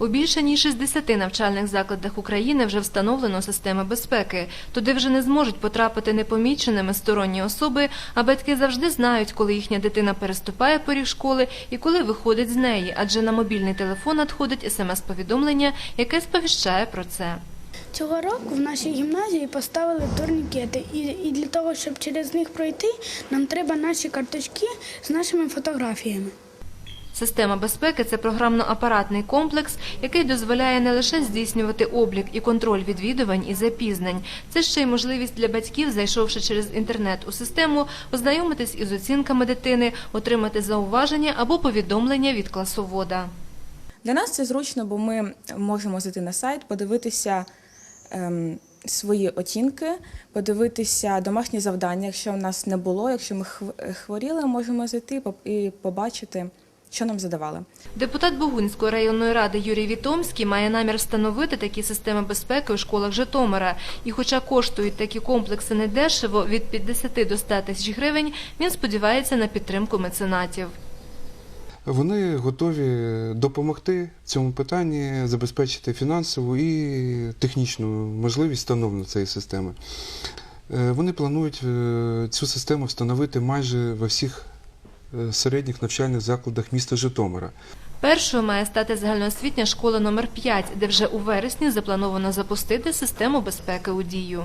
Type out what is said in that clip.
У більше ніж 60 навчальних закладах України вже встановлено системи безпеки. Туди вже не зможуть потрапити непоміченими сторонні особи, а батьки завжди знають, коли їхня дитина переступає поріг школи і коли виходить з неї, адже на мобільний телефон надходить смс-повідомлення, яке сповіщає про це. Цього року в нашій гімназії поставили турнікети, і, і для того, щоб через них пройти, нам треба наші карточки з нашими фотографіями. Система безпеки це програмно-апаратний комплекс, який дозволяє не лише здійснювати облік і контроль відвідувань і запізнень. Це ще й можливість для батьків, зайшовши через інтернет у систему, ознайомитись із оцінками дитини, отримати зауваження або повідомлення від класовода. Для нас це зручно, бо ми можемо зайти на сайт, подивитися ем, свої оцінки, подивитися домашні завдання, якщо в нас не було. Якщо ми хворіли, можемо зайти і побачити, що нам задавали. Депутат Богунської районної ради Юрій Вітомський має намір встановити такі системи безпеки у школах Житомира. І хоча коштують такі комплекси недешево від 50 до 100 тисяч гривень, він сподівається на підтримку меценатів. Вони готові допомогти в цьому питанні, забезпечити фінансову і технічну можливість встановлення цієї системи. Е, Вони планують е, цю систему встановити майже во всіх середніх навчальних закладах міста Житомира. Першою має стати загальноосвітня школа номер 5, де вже у вересні заплановано запустити систему безпеки у дію.